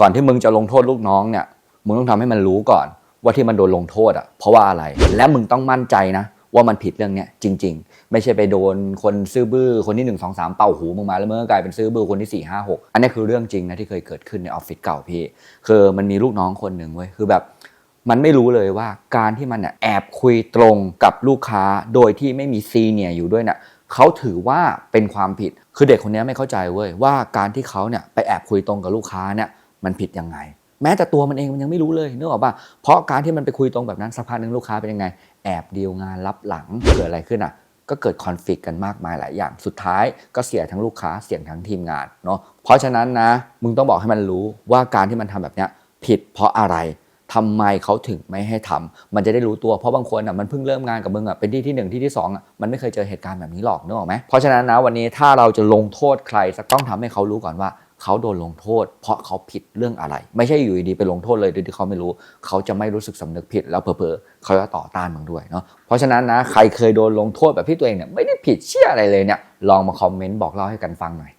ก่อนที่มึงจะลงโทษลูกน้องเนี่ย มึงต้องทำให้มันรู้ก่อน ว่าที่มันโดนลงโทษอะ เพราะว่าอะไร และมึงต้องมั่นใจนะ ว่ามันผิดเรื่องเนี้ยจริง ๆ ไม่ใช่ไปโดนคนซื้อบื้อคนที่หนึ่งสองสามเป่าหูมึงมาแล้วมึงก็กลายเป็นซื้อบื้อคนที่สี่ห้าหกอันนี้คือเรื่องจริงนะที่เคยเกิดขึ้นในออฟฟิศเก่าพี่ คือมันมีลูกน้องคนหนึ่งเว้ยคือแบบมันไม่รู้เลยว่าการที่มันเนี่ยแอบคุยตรงกับลูกค้าโดยที่ไม่มีซีเนียอยู่ด้วยเนี่ยเขาถือว่าเป็นความผิด คือเด็กคนนี้ไม่เข้าใจเว้ยว่าการที่เขาเนี่ยไปแอบคุยตรงกับลูกค้าเนี่ย มันผิดยังไง แม้แต่ตัวมันเองมันยังไม่รู้เลยนึกออกป่ะเพราะการที่มันไปคุยตรงแบบนั้นสักพักหนึ่งลูกค้าเป็นยังไง แอบดีลงานรับหลังเกิดอะไรขึ้นอะก็เกิดคอนฟ lict กันมากมายหลายอย่าง สุดท้ายก็เสียทั้งลูกค้าเสียทั้งทีมงานเนาะเพราะฉะนั้นนะมึงต้องบอกให้มันรู้ว่าการที่มันทำแบบเนี้ยผิดเพราะอะไรทำไมเขาถึงไม่ให้ทำมันจะได้รู้ตัวเพราะบางคนอะมันเพิ่งเริ่มงานกับมึงอะเป็นที่ที่หนึ่งที่ที่สองอะมันไม่เคยเจอเหตุการณ์แบบนี้หรอกนึกออกไหมเพราะฉะนั้นนะวันนี้ถ้าเราจะลงโทษใครสักต้องทำให้เขารู้ก่อนว่า เขาโดนลงโทษ เพราะเขาผิดเรื่องอะไร ไม่ใช่อยู่ดีๆไปลงโทษเลยโดยที่เขาไม่รู้ เขาจะไม่รู้สึกสำนึกผิด แล้วเผลอๆเขาจะต่อต้านมึงด้วยเนาะเพราะฉะนั้นนะใครเคยโดนลงโทษแบบที่ตัวเองเนี่ยไม่ได้ผิดเชี่ยอะไรเลยเนี่ยลองมาคอมเมนต์บอกเล่าให้กันฟังหน่อย